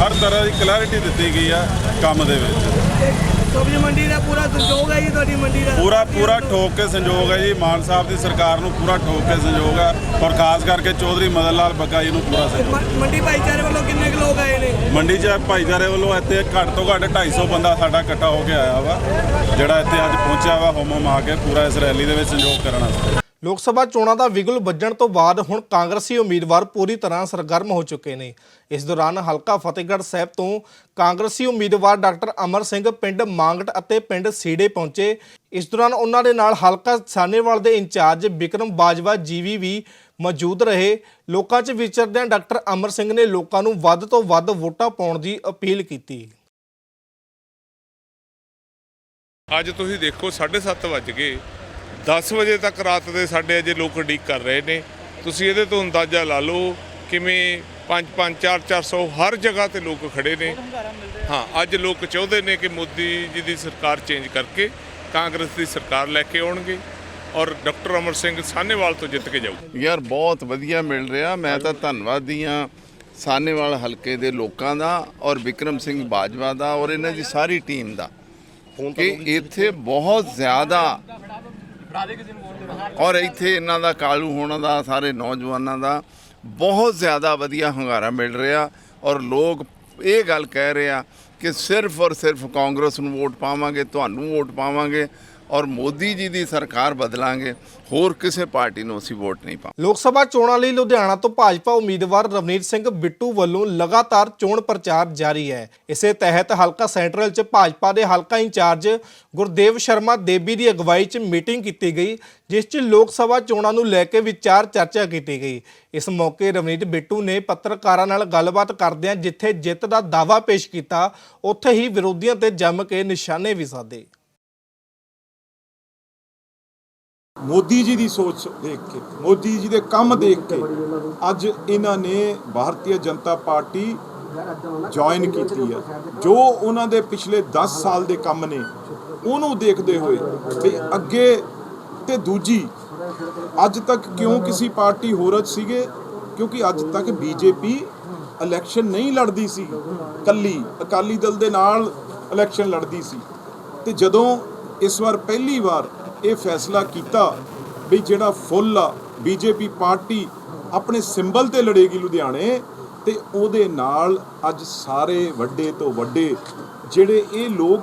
ਹਰ ਤਰ੍ਹਾਂ ਦੀ ਕਲੈਰਿਟੀ ਦਿੱਤੀ ਗਈ ਆ ਕੰਮ ਦੇ ਵਿੱਚ। ਸਬਜ਼ੀ ਮੰਡੀ ਦਾ ਪੂਰਾ ਸੰਯੋਗ ਹੈ ਜੀ ਤੁਹਾਡੀ ਮੰਡੀ ਦਾ? ਪੂਰਾ ਪੂਰਾ ਠੋਕ ਕੇ ਸੰਯੋਗ ਹੈ ਜੀ। ਮਾਨ ਸਾਹਿਬ ਦੀ ਸਰਕਾਰ ਨੂੰ ਪੂਰਾ ਠੋਕ ਕੇ ਸੰਯੋਗ ਹੈ ਔਰ ਖਾਸ ਕਰਕੇ ਚੌਧਰੀ ਮਦਨ ਲਾਲ ਬੱਗਾ ਜੀ ਨੂੰ ਪੂਰਾ ਸੰਯੋਗ। ਮੰਡੀ ਭਾਈਚਾਰੇ ਵੱਲੋਂ ਕਿੰਨੇ ਕੁ ਲੋਕ ਆਏ ਨੇ? ਮੰਡੀ 'ਚ ਭਾਈਚਾਰੇ ਵੱਲੋਂ ਇੱਥੇ ਘੱਟ ਤੋਂ ਘੱਟ 250 ਬੰਦਾ ਸਾਡਾ ਇਕੱਠਾ ਹੋ ਕੇ ਆਇਆ ਵਾ ਜਿਹੜਾ ਇੱਥੇ ਅੱਜ ਪਹੁੰਚਿਆ ਵਾ ਹੋਮੋ ਮਾ ਕੇ ਪੂਰਾ ਇਸ ਰੈਲੀ ਦੇ ਵਿੱਚ ਸੰਯੋਗ ਕਰਨ ਵਾਸਤੇ। ਲੋਕ ਸਭਾ ਚੋਣਾਂ ਦਾ ਵਿਗਲ ਵੱਜਣ ਤੋਂ ਬਾਅਦ ਹੁਣ ਕਾਂਗਰਸੀ ਉਮੀਦਵਾਰ ਪੂਰੀ ਤਰ੍ਹਾਂ ਸਰਗਰਮ ਹੋ ਚੁੱਕੇ ਨੇ। ਇਸ ਦੌਰਾਨ ਹਲਕਾ ਫਤਿਹਗੜ੍ਹ ਸਾਹਿਬ ਤੋਂ ਕਾਂਗਰਸੀ ਉਮੀਦਵਾਰ ਡਾਕਟਰ ਅਮਰ ਸਿੰਘ ਪਿੰਡ ਮੰਗਟ ਅਤੇ ਪਿੰਡ ਸੀੜੇ ਪਹੁੰਚੇ। ਇਸ ਦੌਰਾਨ ਉਹਨਾਂ ਦੇ ਨਾਲ ਹਲਕਾ ਸਾਨੇਵਾਲ ਦੇ ਇੰਚਾਰਜ ਵਿਕਰਮ ਬਾਜਵਾ ਜੀਵੀ ਵੀ ਮੌਜੂਦ ਰਹੇ। ਲੋਕਾਂ 'ਚ ਵਿਚਰਦਿਆਂ ਡਾਕਟਰ ਅਮਰ ਸਿੰਘ ਨੇ ਲੋਕਾਂ ਨੂੰ ਵੱਧ ਤੋਂ ਵੱਧ ਵੋਟਾਂ ਪਾਉਣ ਦੀ ਅਪੀਲ ਕੀਤੀ। ਅੱਜ ਤੁਸੀਂ ਦੇਖੋ 7:30 ਵੱਜ ਗਏ। 10 ਵਜੇ ਤੱਕ ਰਾਤ ਦੇ ਸਾਡੇ ਅਜੇ ਲੋਕ ਉਡੀਕ ਕਰ ਰਹੇ ਨੇ। ਤੁਸੀਂ ਇਹਦੇ ਤੋਂ ਅੰਦਾਜ਼ਾ ਲਾ ਲਓ ਕਿਵੇਂ 5 5 4 400 ਹਰ ਜਗ੍ਹਾ ਤੇ ਲੋਕ ਖੜੇ ਨੇ। ਹਾਂ ਅੱਜ ਲੋਕ ਚਾਹੁੰਦੇ ਨੇ ਕਿ ਮੋਦੀ ਜੀ ਦੀ ਸਰਕਾਰ ਚੇਂਜ ਕਰਕੇ ਕਾਂਗਰਸ ਦੀ ਸਰਕਾਰ ਲੈ ਕੇ ਆਉਣਗੇ ਔਰ ਡਾਕਟਰ ਅਮਰ ਸਿੰਘ ਸਾਹਨੇਵਾਲ ਤੋਂ ਜਿੱਤ ਕੇ ਜਾਊ। ਯਾਰ ਬਹੁਤ ਵਧੀਆ ਮਿਲ ਰਿਹਾ। ਮੈਂ ਤਾਂ ਧੰਨਵਾਦੀ ਹਾਂ ਸਾਨੇਵਾਲ ਹਲਕੇ ਦੇ ਲੋਕਾਂ ਦਾ ਔਰ ਵਿਕਰਮ ਸਿੰਘ ਬਾਜਵਾ ਦਾ ਔਰ ਇਹਨਾਂ ਦੀ ਸਾਰੀ ਟੀਮ ਦਾ ਕਿ ਇੱਥੇ ਬਹੁਤ ਜ਼ਿਆਦਾ ਔਰ ਇੱਥੇ ਇਹਨਾਂ ਦਾ, ਕਾਲੂ ਹੋਣ ਦਾ, ਸਾਰੇ ਨੌਜਵਾਨਾਂ ਦਾ ਬਹੁਤ ਜ਼ਿਆਦਾ ਵਧੀਆ ਹੰਗਾਰਾ ਮਿਲ ਰਿਹਾ। ਔਰ ਲੋਕ ਇਹ ਗੱਲ ਕਹਿ ਰਹੇ ਆ ਕਿ ਸਿਰਫ ਔਰ ਸਿਰਫ ਕਾਂਗਰਸ ਨੂੰ ਵੋਟ ਪਾਵਾਂਗੇ, ਤੁਹਾਨੂੰ ਵੋਟ ਪਾਵਾਂਗੇ। ਔਰ ਮੋਦੀ ਜੀ ਦੀ ਸਰਕਾਰ ਬਦਲਾਂਗੇ, ਹੋਰ ਕਿਸੇ ਪਾਰਟੀ ਨੂੰ ਅਸੀਂ ਵੋਟ ਨਹੀਂ ਪਾਵਾਂਗੇ। ਲੋਕ ਸਭਾ ਚੋਣਾਂ ਲਈ ਲੁਧਿਆਣਾ ਤੋਂ ਭਾਜਪਾ ਉਮੀਦਵਾਰ ਰਵਨੀਤ ਸਿੰਘ ਬਿੱਟੂ ਵੱਲੋਂ ਲਗਾਤਾਰ ਚੋਣ ਪ੍ਰਚਾਰ ਜਾਰੀ ਹੈ। ਇਸੇ ਤਹਿਤ ਹਲਕਾ ਸੈਂਟਰਲ 'ਚ ਭਾਜਪਾ ਦੇ ਹਲਕਾ ਇੰਚਾਰਜ ਗੁਰਦੇਵ ਸ਼ਰਮਾ ਦੇਬੀ ਦੀ ਅਗਵਾਈ 'ਚ ਮੀਟਿੰਗ ਕੀਤੀ ਗਈ, ਜਿਸ 'ਚ ਲੋਕ ਸਭਾ ਚੋਣਾਂ ਨੂੰ ਲੈ ਕੇ ਵਿਚਾਰ ਚਰਚਾ ਕੀਤੀ ਗਈ। ਇਸ ਮੌਕੇ ਰਵਨੀਤ ਬਿੱਟੂ ਨੇ ਪੱਤਰਕਾਰਾਂ ਨਾਲ ਗੱਲਬਾਤ ਕਰਦਿਆਂ ਜਿੱਥੇ ਜਿੱਤ ਦਾ ਦਾਅਵਾ ਪੇਸ਼ ਕੀਤਾ, ਉੱਥੇ ਹੀ ਵਿਰੋਧੀਆਂ ਤੇ ਜੰਮ ਕੇ ਨਿਸ਼ਾਨੇ ਵੀ ਸਾਧੇ। ਮੋਦੀ ਜੀ ਦੀ ਸੋਚ ਦੇਖ ਕੇ, ਮੋਦੀ ਜੀ ਦੇ ਕੰਮ ਦੇਖ ਕੇ ਅੱਜ ਇਹਨਾਂ ਨੇ ਭਾਰਤੀ ਜਨਤਾ ਪਾਰਟੀ ਜੁਆਇਨ ਕੀਤੀ ਹੈ ਜੋ ਉਹਨਾਂ ਦੇ ਪਿਛਲੇ 10 ਸਾਲ ਦੇ ਕੰਮ ਨੇ, ਉਹਨੂੰ ਦੇਖਦੇ ਹੋਏ ਵੀ ਅੱਗੇ ਤੇ ਦੂਜੀ, ਅੱਜ ਤੱਕ ਕਿਉਂ ਕਿਸੇ ਪਾਰਟੀ ਹੋਰਤ ਸੀਗੇ? ਕਿਉਂਕਿ ਅੱਜ ਤੱਕ ਬੀਜੇਪੀ ਇਲੈਕਸ਼ਨ ਨਹੀਂ ਲੜਦੀ ਸੀ। ਕੱਲੀ, ਅਕਾਲੀ ਦਲ ਦੇ ਨਾਲ ਇਲੈਕਸ਼ਨ ਲੜਦੀ ਸੀ। ਤੇ ਜਦੋਂ ਇਸ ਵਾਰ ਪਹਿਲੀ ਵਾਰ ਇਹ ਫੈਸਲਾ ਕੀਤਾ ਵੀ ਜਿਹੜਾ ਫੁੱਲ ਆ, ਬੀਜੇਪੀ ਪਾਰਟੀ ਆਪਣੇ ਸਿੰਬਲ ਤੇ ਲੜੇਗੀ ਲੁਧਿਆਣੇ ਤੇ ਉਹਦੇ ਨਾਲ ਅੱਜ ਸਾਰੇ ਵੱਡੇ ਤੋਂ ਵੱਡੇ ਜਿਹੜੇ ਇਹ ਲੋਕ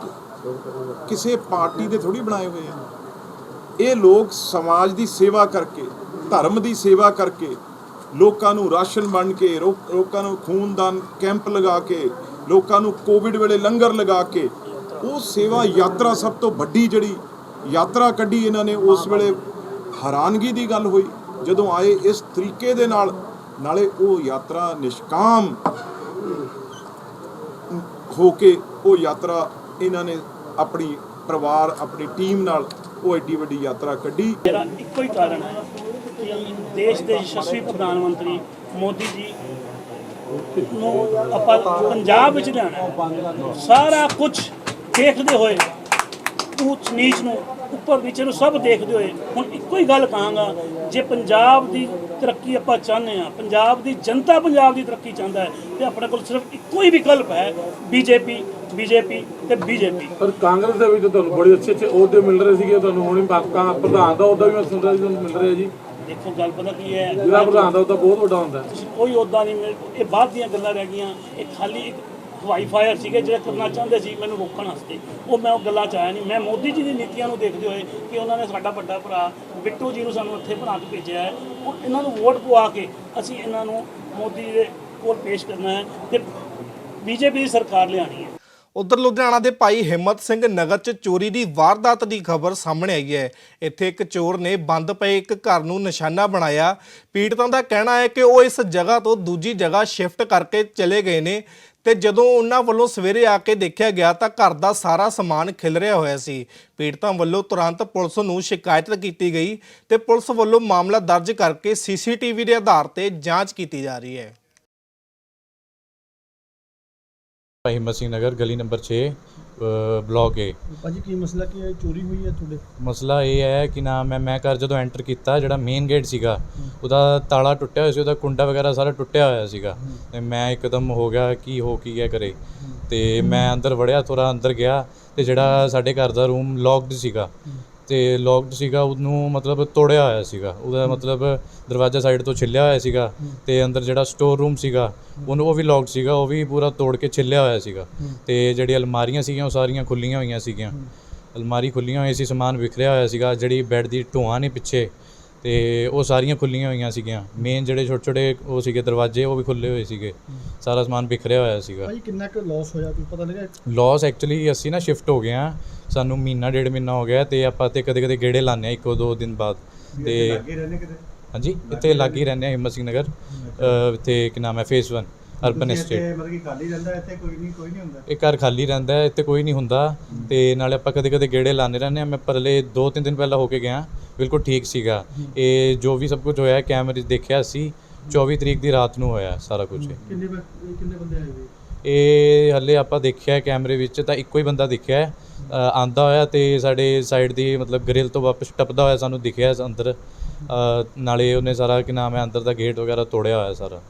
ਕਿਸੇ ਪਾਰਟੀ ਦੇ ਥੋੜੀ ਬਣਾਏ ਹੋਏ ਆ। ਇਹ ਲੋਕ ਸਮਾਜ ਦੀ ਸੇਵਾ ਕਰਕੇ, ਧਰਮ ਦੀ ਸੇਵਾ ਕਰਕੇ ਲੋਕਾਂ ਨੂੰ ਰਾਸ਼ਨ ਵੰਡ ਕੇ, ਰੋ- ਲੋਕਾਂ ਨੂੰ ਖੂਨਦਾਨ ਕੈਂਪ ਲਗਾ ਕੇ, ਲੋਕਾਂ ਨੂੰ ਕੋਵਿਡ ਵੇਲੇ ਲੰਗਰ ਲਗਾ ਕੇ, ਉਹ ਸੇਵਾ ਯਾਤਰਾ ਸਭ ਤੋਂ ਵੱਡੀ ਜਿਹੜੀ ਯਾਤਰਾ ਕੱਢੀ ਇਹਨਾਂ ਨੇ, ਉਸ ਵੇਲੇ ਹੈਰਾਨਗੀ ਦੀ ਗੱਲ ਹੋਈ। ਜਦੋਂ ਆਏ, ਇਸ ਤਰੀਕੇ ਦੇ ਨਾਲ, ਨਾਲੇ ਉਹ ਯਾਤਰਾ ਨਿਸ਼ਕਾਮ ਹੋ ਕੇ ਉਹ ਯਾਤਰਾ ਇਹਨਾਂ ਨੇ ਆਪਣੀ ਪਰਿਵਾਰ, ਆਪਣੀ ਟੀਮ ਨਾਲ ਉਹ ਐਡੀ ਵੱਡੀ ਯਾਤਰਾ ਕੱਢੀ। ਮੇਰਾ ਇੱਕੋ ਹੀ ਕਾਰਨ ਹੈ ਕਿ ਦੇਸ਼ ਦੇ ਯਸ਼ਸਵੀ ਪ੍ਰਧਾਨ ਮੰਤਰੀ ਮੋਦੀ ਜੀ ਨੂੰ ਆਪਾਂ ਪੰਜਾਬ ਵਿੱਚ ਲਿਆਉਣਾ ਸਾਰਾ ਕੁਝ ਦੇਖਦੇ ਹੋਏ ਉੱਚ ਨੀਚ ਨੂੰ ਉੱਪਰ ਨੀਚੇ ਨੂੰ ਸਭ ਦੇਖਦੇ ਹੋਏ ਹੁਣ ਇੱਕੋ ਹੀ ਗੱਲ ਕਹਾਂਗਾ ਜੇ ਪੰਜਾਬ ਦੀ ਤਰੱਕੀ ਆਪਾਂ ਚਾਹੁੰਦੇ ਆ ਪੰਜਾਬ ਦੀ ਜਨਤਾ ਪੰਜਾਬ ਦੀ ਤਰੱਕੀ ਚਾਹੁੰਦਾ ਹੈ ਤੇ ਆਪਣੇ ਕੋਲ ਸਿਰਫ ਇੱਕੋ ਹੀ ਵਿਕਲਪ ਹੈ ਬੀਜੇਪੀ ਬੀਜੇਪੀ ਤੇ ਬੀਜੇਪੀ। ਪਰ ਕਾਂਗਰਸ ਦੇ ਵਿੱਚ ਤੁਹਾਨੂੰ ਬੜੇ ਅੱਛੇ ਅੱਛੇ ਅਹੁਦੇ ਮਿਲ ਰਹੇ ਸੀਗੇ ਤੁਹਾਨੂੰ ਹੁਣ ਬਾਕਾਂ ਪ੍ਰਧਾਨ ਦਾ ਅਹੁਦਾ ਵੀ ਮੈਂ ਸੁਣ ਰਿਹਾ ਸੀ ਤੁਹਾਨੂੰ ਮਿਲ ਰਿਹਾ ਜੀ। ਦੇਖੋ ਗੱਲ ਪਤਾ ਕੀ ਹੈ? ਜਿਹੜਾ ਪ੍ਰਧਾਨ ਦਾ ਅਹੁਦਾ ਬਹੁਤ ਵੱਡਾ ਹੁੰਦਾ ਕੋਈ ਅਹੁਦਾ ਨਹੀਂ ਇਹ ਬਾਅਦ ਦੀਆਂ ਗੱਲਾਂ ਰਹਿ ਗਈਆਂ ਇਹ ਖਾਲੀ ਇੱਕ ਹਵਾਈ ਫਾਇਰ ਸੀਗੇ ਜਿਹੜੇ ਕਰਨਾ ਚਾਹੁੰਦੇ ਸੀ ਮੈਨੂੰ ਰੋਕਣ ਵਾਸਤੇ। ਉਹ ਮੈਂ ਉਹ ਗੱਲਾਂ ਚ ਆਇਆ ਨਹੀਂ ਮੈਂ ਮੋਦੀ ਜੀ ਦੀ ਨੀਤੀਆਂ ਨੂੰ ਦੇਖਦੇ ਹੋਏ ਕਿ ਉਹਨਾਂ ਨੇ ਸਾਡਾ ਵੱਡਾ ਭਰਾ ਬਿੱਟੂ ਜੀ ਨੂੰ ਸਾਨੂੰ ਇੱਥੇ ਬਣਾ ਕੇ ਭੇਜਿਆ ਹੈ। ਉਹ ਇਹਨਾਂ ਨੂੰ ਵੋਟ ਪਵਾ ਕੇ ਅਸੀਂ ਇਹਨਾਂ ਨੂੰ ਮੋਦੀ ਦੇ ਕੋਲ ਪੇਸ਼ ਕਰਨਾ ਹੈ ਤੇ ਬੀਜੇਪੀ ਦੀ ਸਰਕਾਰ ਲਿਆਣੀ ਹੈ। ਉਧਰ ਲੁਧਿਆਣਾ ਦੇ ਭਾਈ ਹਿੰਮਤ ਸਿੰਘ ਨਗਰ 'ਚ ਚੋਰੀ ਦੀ ਵਾਰਦਾਤ ਦੀ ਖਬਰ ਸਾਹਮਣੇ ਆਈ ਹੈ। ਇੱਥੇ ਇੱਕ ਚੋਰ ਨੇ ਬੰਦ ਪਏ ਇੱਕ ਘਰ ਨੂੰ ਨਿਸ਼ਾਨਾ ਬਣਾਇਆ। ਪੀੜਤਾਂ ਦਾ ਕਹਿਣਾ ਹੈ ਕਿ ਉਹ ਇਸ ਜਗ੍ਹਾ ਤੋਂ ਦੂਜੀ ਜਗ੍ਹਾ ਸ਼ਿਫਟ ਕਰਕੇ ਚਲੇ ਗਏ ਨੇ। ਤੇ ਜਦੋਂ ਉਹਨਾਂ ਵੱਲੋਂ ਸਵੇਰੇ ਆ ਕੇ ਦੇਖਿਆ ਗਿਆ ਤਾਂ ਘਰ ਦਾ ਸਾਰਾ ਸਮਾਨ ਖਿਲਰਿਆ ਹੋਇਆ ਸੀ। ਪੀੜਤਾਂ ਵੱਲੋਂ ਤੁਰੰਤ ਪੁਲਿਸ ਨੂੰ ਸ਼ਿਕਾਇਤ ਕੀਤੀ ਗਈ ਤੇ ਪੁਲਿਸ ਵੱਲੋਂ ਮਾਮਲਾ ਦਰਜ ਕਰਕੇ ਸੀਸੀਟੀਵੀ ਦੇ ਆਧਾਰ ਤੇ ਜਾਂਚ ਕੀਤੀ ਜਾ ਰਹੀ ਹੈ। ਹਿੰਮਤ ਸਿੰਘ ਨਗਰ, ਗਲੀ ਨੰਬਰ 6 ਬਲਾਕ ਏ। ਭਾਜੀ ਕੀ ਮਸਲਾ ਕੀ ਹੈ? ਚੋਰੀ ਹੋਈ ਹੈ ਤੁਹਾਡੇ? ਮਸਲਾ ਇਹ ਹੈ ਕਿ ਨਾ ਮੈਂ ਮੈਂ ਘਰ ਜਦੋਂ ਐਂਟਰ ਕੀਤਾ ਜਿਹੜਾ ਮੇਨ ਗੇਟ ਸੀਗਾ ਉਹਦਾ ਤਾਲਾ ਟੁੱਟਿਆ ਹੋਇਆ ਸੀ ਉਹਦਾ ਕੁੰਡਾ ਵਗੈਰਾ ਸਾਰਾ ਟੁੱਟਿਆ ਹੋਇਆ ਸੀਗਾ। ਤੇ ਮੈਂ ਇੱਕਦਮ ਹੋ ਗਿਆ ਕੀ ਹੋ ਕੀ ਗਿਆ ਕਰੇ ਤੇ ਮੈਂ ਅੰਦਰ ਵੜਿਆ ਥੋੜਾ ਅੰਦਰ ਗਿਆ ਤੇ ਜਿਹੜਾ ਸਾਡੇ ਘਰ ਦਾ ਰੂਮ ਲੌਕਡ ਸੀਗਾ ਤੇ ਲੌਕਡ ਸੀਗਾ ਉਹਨੂੰ ਮਤਲਬ ਤੋੜਿਆ ਹੋਇਆ ਸੀਗਾ। ਉਹਦਾ ਮਤਲਬ ਦਰਵਾਜ਼ਾ ਸਾਈਡ ਤੋਂ ਛਿੱਲਿਆ ਹੋਇਆ ਸੀਗਾ ਤੇ ਅੰਦਰ ਜਿਹੜਾ ਸਟੋਰ ਰੂਮ ਸੀਗਾ ਉਹਨੂੰ ਉਹ ਵੀ ਲੌਕਡ ਸੀਗਾ ਉਹ ਵੀ ਪੂਰਾ ਤੋੜ ਕੇ ਛਿੱਲਿਆ ਹੋਇਆ ਸੀਗਾ। ਤੇ ਜਿਹੜੀ ਅਲਮਾਰੀਆਂ ਸੀਗੀਆਂ ਉਹ ਸਾਰੀਆਂ ਖੁੱਲੀਆਂ ਹੋਈਆਂ ਸੀਗੀਆਂ। ਅਲਮਾਰੀ ਖੁੱਲੀਆਂ ਹੋਈ ਸੀ ਸਮਾਨ ਵਿਖਰਿਆ ਹੋਇਆ ਸੀਗਾ ਜਿਹੜੀ ਬੈੱਡ ਦੀ ਢੋਆਂ ਨੇ ਪਿੱਛੇ ਤੇ ਉਹ ਸਾਰੀਆਂ ਖੁੱਲੀਆਂ ਹੋਈਆਂ ਸੀਗੀਆਂ। ਮੇਨ ਜਿਹੜੇ ਛੋਟੇ ਛੋਟੇ ਉਹ ਸੀਗੇ ਦਰਵਾਜ਼ੇ ਉਹ ਵੀ ਖੁੱਲੇ ਹੋਏ ਸੀਗੇ। ਸਾਰਾ ਸਮਾਨ ਬਿਖਰਿਆ ਹੋਇਆ ਸੀਗਾ। ਭਾਜੀ ਕਿੰਨਾ ਕੁ ਲਾਸ ਹੋਇਆ ਕੁਝ ਪਤਾ ਲੱਗਾ ਲਾਸ ਐਕਚੁਅਲੀ ਅਸੀਂ ਨਾ ਸ਼ਿਫਟ ਹੋ ਗਏ ਆ ਸਾਨੂੰ ਮਹੀਨਾ ਡੇਢ ਮਹੀਨਾ ਹੋ ਗਿਆ ਤੇ ਆਪਾਂ ਤੇ ਕਦੇ ਕਦੇ ਗੇੜੇ ਲਾਉਂਦੇ ਆ ਇੱਕੋ ਦੋ ਦਿਨ ਬਾਅਦ। ਤੇ ਹਾਂਜੀ ਇੱਥੇ ਲੱਗ ਹੀ ਰਹਿੰਦੇ ਆ ਹਿੰਮਤ ਸਿੰਘ ਨਗਰ। ਇੱਥੇ ਕੀ ਨਾਮ ਹੈ? ਫੇਸ 1 ਅਰਬਨ ਐਸਟੇਟ ਮਤਲਬ ਕਿ ਖਾਲੀ ਰਹਿੰਦਾ ਇੱਥੇ ਕੋਈ ਨਹੀਂ ਕੋਈ ਨਹੀਂ ਹੁੰਦਾ? ਇਹ ਘਰ ਖਾਲੀ ਰਹਿੰਦਾ ਹੈ ਇੱਥੇ ਕੋਈ ਨਹੀਂ ਹੁੰਦਾ। ਤੇ ਨਾਲੇ ਆਪਾਂ ਕਦੇ ਕਦੇ ਗੇੜੇ ਲਾਉਂਦੇ ਰਹਿੰਦੇ ਆ ਮੈਂ ਪਰਲੇ 2-3 ਦਿਨ ਪਹਿਲਾਂ ਹੋ ਕੇ ਗਿਆ। ਬਿਲਕੁਲ ਠੀਕ ਸੀਗਾ। ਇਹ ਜੋ ਵੀ ਸਭ ਕੁਝ ਹੋਇਆ ਕੈਮਰੇ 'ਚ ਦੇਖਿਆ ਸੀ 24 ਤਰੀਕ ਦੀ ਰਾਤ ਨੂੰ ਹੋਇਆ ਸਾਰਾ ਕੁਝ। ਕਿੰਨੇ ਕਿੰਨੇ ਬੰਦੇ ਆਏ ਹੋਏ ਇਹ ਹੱਲੇ ਆਪਾਂ ਦੇਖਿਆ ਕੈਮਰੇ ਵਿੱਚ ਤਾਂ ਇੱਕੋ ਹੀ ਬੰਦਾ ਦਿਖਿਆ ਹੈ। ਆਂਦਾ ਹੋਇਆ ਤੇ ਸਾਡੇ ਸਾਈਡ ਦੀ ਮਤਲਬ ਗ੍ਰਿਲ ਤੋਂ ਵਾਪਸ ਟੱਪਦਾ ਹੋਇਆ ਸਾਨੂੰ ਦਿਖਿਆ ਅੰਦਰ। ਅ, ਨਾਲੇ ਉਹਨੇ ਸਾਰਾ ਕੀ ਨਾਮ ਹੈ ਅੰਦਰ ਦਾ ਗੇਟ ਵਗੈਰਾ ਤੋੜਿਆ ਹੋਇਆ ਸਾਰਾ।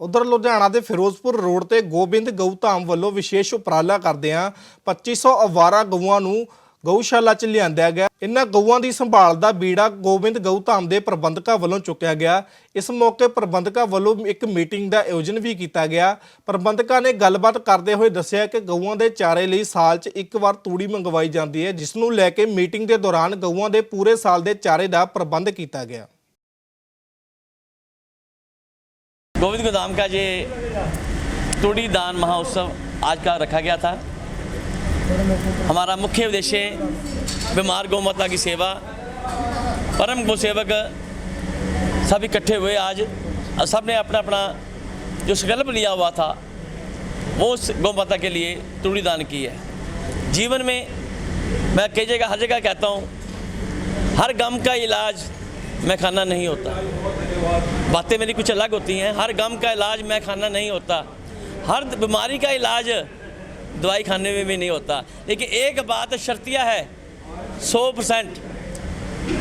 ਉਧਰ ਲੁਧਿਆਣਾ ਦੇ ਫਿਰੋਜ਼ਪੁਰ ਰੋਡ ਤੇ ਗੋਬਿੰਦ ਗਊਧਾਮ ਵੱਲੋਂ ਵਿਸ਼ੇਸ਼ ਉਪਰਾਲਾ ਕਰਦਿਆਂ 2500 ਅਵਾਰਾ ਗਊਆਂ ਨੂੰ ਗਊਸ਼ਾਲਾ ਚ ਲਿਆਂਦਿਆ ਗਿਆ ਇਨ੍ਹਾਂ ਗਊਆਂ ਦੀ ਸੰਭਾਲ ਦਾ ਬੀੜਾ ਗੋਬਿੰਦ ਗਊਧਾਮ ਦੇ ਪ੍ਰਬੰਧਕਾਂ ਵੱਲੋਂ ਚੁੱਕਿਆ ਗਿਆ ਇਸ ਮੌਕੇ ਪ੍ਰਬੰਧਕਾਂ ਵੱਲੋਂ ਇੱਕ ਮੀਟਿੰਗ ਦਾ ਆਯੋਜਨ ਵੀ ਕੀਤਾ ਗਿਆ ਪ੍ਰਬੰਧਕਾਂ ਨੇ ਗੱਲਬਾਤ ਕਰਦੇ ਹੋਏ ਦੱਸਿਆ ਕਿ ਗਊਆਂ ਦੇ ਚਾਰੇ ਲਈ ਸਾਲ 'ਚ ਇੱਕ ਵਾਰ ਤੂੜੀ ਮੰਗਵਾਈ ਜਾਂਦੀ ਹੈ ਜਿਸ ਨੂੰ ਲੈ ਕੇ ਮੀਟਿੰਗ ਦੇ ਦੌਰਾਨ ਗਊਆਂ ਦੇ ਪੂਰੇ ਸਾਲ ਦੇ ਚਾਰੇ ਦਾ ਪ੍ਰਬੰਧ ਕੀਤਾ ਗਿਆ गोविंद गोदाम का ये तूड़ी दान महोत्सव आज का रखा गया था हमारा मुख्य उद्देश्य बीमार गौ माता की सेवा। परम गौ सेवक सब इकट्ठे हुए आज सबने अपना अपना जो संकल्प लिया हुआ था, वो उस गौ माता के लिए तूड़ी दान की है। जीवन में मैं कई जगह, हर जगह कहता हूँ, हर गम का इलाज मैं खाना नहीं होता। बातें मेरी कुछ अलग होती हैं, हर गम का इलाज मैं खाना नहीं होता। हर बीमारी का इलाज दवाई खाने में भी नहीं होता लेकिन एक बात शर्तिया है सौ परसेंट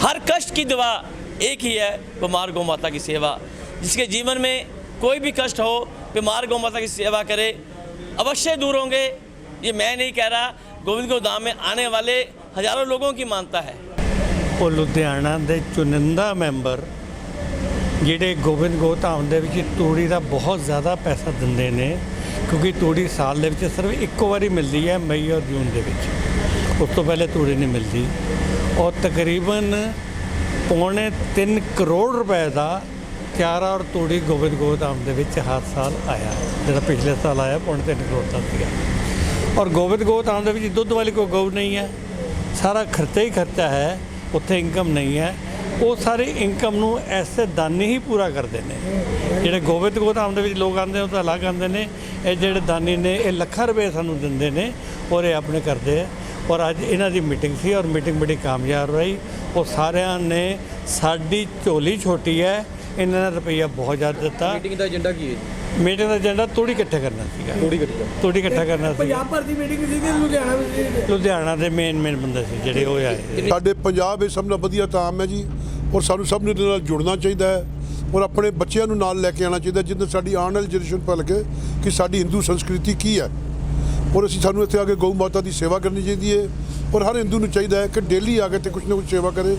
हर कष्ट की दवा एक ही है बीमार गौ माता की सेवा जिसके जीवन में कोई भी कष्ट हो बीमार गौ माता की सेवा करे अवश्य दूर होंगे ये मैं नहीं कह रहा गोविंद गोदाम में आने वाले हजारों लोगों की मानता है ਉਹ ਲੁਧਿਆਣਾ ਦੇ ਚੁਣਿੰਦਾ ਮੈਂਬਰ ਜਿਹੜੇ ਗੋਬਿੰਦ ਗੋਧਾਮ ਦੇ ਵਿੱਚ ਤੂੜੀ ਦਾ ਬਹੁਤ ਜ਼ਿਆਦਾ ਪੈਸਾ ਦਿੰਦੇ ਨੇ ਕਿਉਂਕਿ ਤੂੜੀ ਸਾਲ ਦੇ ਵਿੱਚ ਸਿਰਫ ਇੱਕੋ ਵਾਰੀ ਮਿਲਦੀ ਹੈ ਮਈ ਔਰ ਜੂਨ ਦੇ ਵਿੱਚ। ਉਸ ਤੋਂ ਪਹਿਲੇ ਤੂੜੀ ਨਹੀਂ ਮਿਲਦੀ। ਔਰ ਤਕਰੀਬਨ ਪੌਣੇ 3 ਕਰੋੜ ਰੁਪਏ ਦਾ ਚਾਰਾ ਔਰ ਤੂੜੀ ਗੋਬਿੰਦ ਗੋਧਾਮ ਦੇ ਵਿੱਚ ਹਰ ਸਾਲ ਆਇਆ। ਜਿਹੜਾ ਪਿਛਲੇ ਸਾਲ ਆਇਆ, ਪੌਣੇ 3 ਕਰੋੜ ਦਾ ਸੀਗਾ। ਔਰ ਗੋਬਿੰਦ ਗੋਧਾਮ ਦੇ ਵਿੱਚ ਦੁੱਧ ਵਾਲੀ ਕੋਈ ਗਊ ਨਹੀਂ ਹੈ। ਸਾਰਾ ਖਰਚਾ ਹੀ ਖਰਚਾ ਹੈ। ਉੱਥੇ ਇਨਕਮ ਨਹੀਂ ਹੈ। ਉਹ ਸਾਰੀ ਇਨਕਮ ਨੂੰ ਐਸੇ ਦਾਨੀ ਹੀ ਪੂਰਾ ਕਰਦੇ ਨੇ। ਜਿਹੜੇ ਗੋਬਿੰਦ ਗੋਧਾਮ ਦੇ ਵਿੱਚ ਲੋਕ ਆਉਂਦੇ ਉਹ ਤਾਂ ਅਲੱਗ ਆਉਂਦੇ ਨੇ। ਇਹ ਜਿਹੜੇ ਦਾਨੀ ਨੇ, ਇਹ ਲੱਖਾਂ ਰੁਪਏ ਸਾਨੂੰ ਦਿੰਦੇ ਨੇ ਔਰ ਇਹ ਆਪਣੇ ਕਰਦੇ ਆ ਔਰ ਅੱਜ ਇਹਨਾਂ ਦੀ ਮੀਟਿੰਗ ਸੀ ਔਰ ਮੀਟਿੰਗ ਬੜੀ ਕਾਮਯਾਬ ਰਹੀ। ਉਹ ਸਾਰਿਆਂ ਨੇ ਸਾਡੀ ਝੋਲੀ ਛੋਟੀ ਹੈ। ਇਹਨਾਂ ਨੇ ਰੁਪਈਆ ਬਹੁਤ ਜ਼ਿਆਦਾ ਦਿੱਤਾ। ਮੀਟਿੰਗ ਦਾ ਏਜੰਡਾ ਕੀ ਹੈ ਮੀਟਿੰਗ ਦਾ ਏਜੰਡਾ ਤੋੜੀ ਇਕੱਠਾ ਕਰਨਾ ਸੀਗਾ। ਥੋੜੀ ਘਟੀ ਤੋੜੀ ਇਕੱਠਾ ਕਰਨਾ ਸੀ ਪੰਜਾਬ ਭਰ ਦੀ ਮੀਟਿੰਗ ਸੀ ਕਿ ਲੁਧਿਆਣਾ ਵਿੱਚ ਸੀ ਲੁਧਿਆਣਾ ਦੇ ਮੇਨ ਮੇਨ ਬੰਦੇ ਸੀ ਜਿਹੜੇ ਉਹ ਆਏ। ਸਾਡੇ ਪੰਜਾਬ ਇਹ ਸਭ ਨਾਲ ਵਧੀਆ ਤਾਮ ਹੈ ਜੀ ਔਰ ਸਾਨੂੰ ਸਭ ਨੂੰ ਇਹਦੇ ਨਾਲ ਜੁੜਨਾ ਚਾਹੀਦਾ ਹੈ ਔਰ ਆਪਣੇ ਬੱਚਿਆਂ ਨੂੰ ਨਾਲ ਲੈ ਕੇ ਆਉਣਾ ਚਾਹੀਦਾ ਜਿੱਦਾਂ ਸਾਡੀ ਆਉਣ ਵਾਲੀ ਜਨਰੇਸ਼ਨ ਪਤਾ ਲੱਗੇ ਕਿ ਸਾਡੀ ਹਿੰਦੂ ਸੰਸਕ੍ਰਿਤੀ ਕੀ ਹੈ। ਔਰ ਅਸੀਂ ਸਾਨੂੰ ਇੱਥੇ ਆ ਕੇ ਗਊ ਮਾਤਾ ਦੀ ਸੇਵਾ ਕਰਨੀ ਚਾਹੀਦੀ ਹੈ ਔਰ ਹਰ ਹਿੰਦੂ ਨੂੰ ਚਾਹੀਦਾ ਹੈ ਕਿ ਡੇਲੀ ਆ ਕੇ ਤੇ ਕੁਝ ਨਾ ਕੁਝ ਸੇਵਾ ਕਰੇ।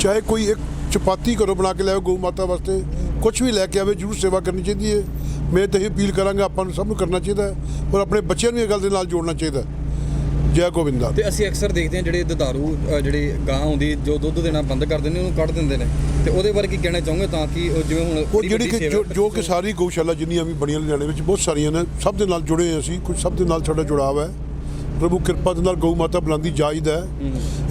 ਚਾਹੇ ਕੋਈ ਇੱਕ ਚਪਾਤੀ ਘਰੋਂ ਬਣਾ ਕੇ ਲਿਆਵੇ ਗਊ ਮਾਤਾ ਵਾਸਤੇ ਕੁਝ ਵੀ ਲੈ ਕੇ ਆਵੇ ਜ਼ਰੂਰ ਸੇਵਾ ਕਰਨੀ ਚਾਹੀਦੀ ਹੈ। ਮੈਂ ਤਾਂ ਇਹ ਅਪੀਲ ਕਰਾਂਗਾ ਆਪਾਂ ਨੂੰ ਸਭ ਨੂੰ ਕਰਨਾ ਚਾਹੀਦਾ ਹੈ ਔਰ ਆਪਣੇ ਬੱਚਿਆਂ ਨੂੰ ਇਹ ਗੱਲ ਦੇ ਨਾਲ ਜੋੜਨਾ ਚਾਹੀਦਾ ਹੈ। ਜੈ ਗੋਬਿੰਦਾ ਤੇ ਅਸੀਂ ਅਕਸਰ ਦੇਖਦੇ ਹਾਂ ਜਿਹੜੇ ਦੁਧਾਰੂ ਜਿਹੜੀ ਗਾਂ ਹੁੰਦੀ ਜੋ ਦੁੱਧ ਦੇਣਾ ਬੰਦ ਕਰ ਦਿੰਦੇ ਉਹਨੂੰ ਕੱਢ ਦਿੰਦੇ ਨੇ। ਤੇ ਉਹਦੇ ਬਾਰੇ ਕੀ ਕਹਿਣਾ ਚਾਹੋਗੇ ਤਾਂ ਕਿ ਉਹ ਜਿਵੇਂ ਹੁਣ ਉਹ ਜਿਹੜੀ ਕਿ ਜੋ- ਕਿ ਸਾਰੀ ਗਊਸ਼ਾਲਾ ਜਿੰਨੀਆਂ ਵੀ ਬਣੀਆਂ ਲੁਧਿਆਣੇ ਵਿੱਚ ਬਹੁਤ ਸਾਰੀਆਂ ਨੇ ਸਭ ਦੇ ਨਾਲ ਜੁੜੇ ਹਾਂ ਅਸੀਂ ਕੁਝ ਸਭ ਦੇ ਨਾਲ ਸਾਡਾ ਜੁੜਾਵ ਹੈ। ਪ੍ਰਭੂ ਕਿਰਪਾ ਦੇ ਨਾਲ ਗਊ ਮਾਤਾ ਬੁਲਾਉਂਦੀ ਜਾਇਦਾ ਹੈ।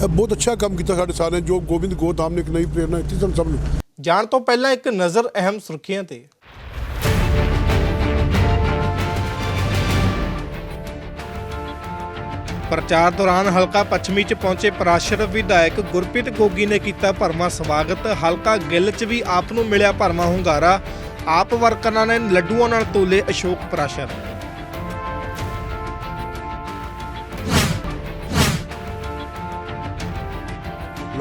ਇਹ ਬਹੁਤ ਅੱਛਾ ਕੰਮ ਕੀਤਾ ਸਾਡੇ ਸਾਰਿਆਂ ਜੋ ਗੋਬਿੰਦ ਗੋਧਾਮ ਨੇ ਇੱਕ ਨਈ ਪ੍ਰੇਰਣਾ ਦਿੱਤੀ ਸਾਨੂੰ ਸਭ ਨੂੰ। ਜਾਣ ਤੋਂ ਪਹਿਲਾਂ ਇੱਕ ਨਜ਼ਰ ਅਹਿਮ ਸੁਰਖੀਆਂ ਤੇ। ਪ੍ਰਚਾਰ ਦੌਰਾਨ ਹਲਕਾ ਪੱਛਮੀ ਚ ਪਹੁੰਚੇ ਪਰਾਸ਼ਰ ਵਿਧਾਇਕ ਗੁਰਪ੍ਰੀਤ ਗੋਗੀ ਨੇ ਕੀਤਾ ਭਰਮਾ ਸਵਾਗਤ। ਹਲਕਾ ਗਿੱਲ ਚ ਵੀ ਆਪ ਨੂੰ ਮਿਲਿਆ ਭਰਮਾ ਹੁੰਗਾਰਾ। ਆਪ ਵਰਕਰਾਂ ਨੇ ਲੱਡੂਆਂ ਨਾਲ ਤੋਲੇ ਅਸ਼ੋਕ ਪ੍ਰਾਸ਼ਰ।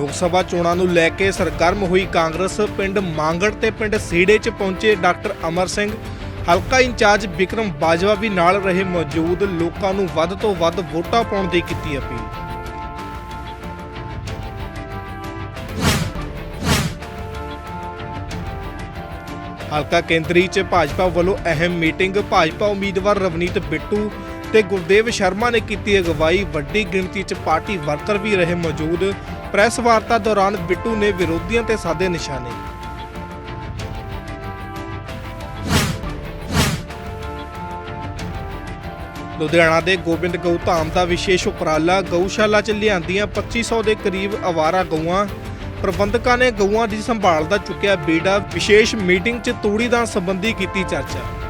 ਲੋਕ ਸਭਾ ਚੋਣਾਂ ਨੂੰ ਲੈ ਕੇ ਸਰਗਰਮ ਹੋਈ ਕਾਂਗਰਸ, ਪਿੰਡ ਮਾਂਗੜ ਤੇ ਪਿੰਡ ਸੀੜੇ 'ਚ ਪਹੁੰਚੇ ਡਾਕਟਰ ਅਮਰ ਸਿੰਘ। ਹਲਕਾ ਇੰਚਾਰਜ ਵਿਕਰਮ ਬਾਜਵਾ ਵੀ ਨਾਲ ਰਹੇ ਮੌਜੂਦ, ਲੋਕਾਂ ਨੂੰ ਵੱਧ ਤੋਂ ਵੱਧ ਵੋਟਾਂ ਪਾਉਣ ਦੀ ਕੀਤੀ ਅਪੀਲ। ਹਲਕਾ ਕੇਂਦਰੀ 'ਚ ਭਾਜਪਾ ਵੱਲੋਂ ਅਹਿਮ ਮੀਟਿੰਗ, ਭਾਜਪਾ ਉਮੀਦਵਾਰ ਰਵਨੀਤ ਬਿੱਟੂ ਤੇ ਗੁਰਦੇਵ ਸ਼ਰਮਾ ਨੇ ਕੀਤੀ ਅਗਵਾਈ। ਵੱਡੀ ਗਿਣਤੀ 'ਚ ਪਾਰਟੀ ਵਰਕਰ ਵੀ ਰਹੇ ਮੌਜੂਦ। ਪ੍ਰੈਸ ਵਾਰਤਾ ਦੌਰਾਨ ਬਿੱਟੂ ਨੇ ਵਿਰੋਧੀਆਂ ਤੇ ਸਾਦੇ ਨਿਸ਼ਾਨੇ। ਲੁਧਿਆਣਾ ਦੇ ਗੋਬਿੰਦ ਗਊ ਧਾਮ ਦਾ ਵਿਸ਼ੇਸ਼ ਉਪਰਾਲਾ, ਗਊਸ਼ਾਲਾ 'ਚ ਲਿਆਂਦੀਆਂ 2500 ਦੇ ਕਰੀਬ ਆਵਾਰਾ ਗਊਆਂ। ਪ੍ਰਬੰਧਕਾਂ ਨੇ ਗਊਆਂ ਦੀ ਸੰਭਾਲ ਦਾ ਚੁੱਕਿਆ ਬੀੜਾ। ਵਿਸ਼ੇਸ਼ ਮੀਟਿੰਗ 'ਚ ਤੂੜੀ ਦਾ ਸੰਬੰਧੀ ਕੀਤੀ ਚਰਚਾ।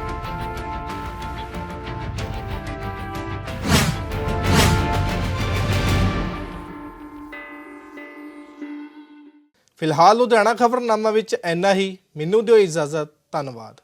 ਫਿਲਹਾਲ ਲੁਧਿਆਣਾ ਖਬਰਨਾਮਾ ਵਿੱਚ ਇੰਨਾ ਹੀ। ਮੈਨੂੰ ਦਿਓ ਇਜਾਜ਼ਤ। ਧੰਨਵਾਦ।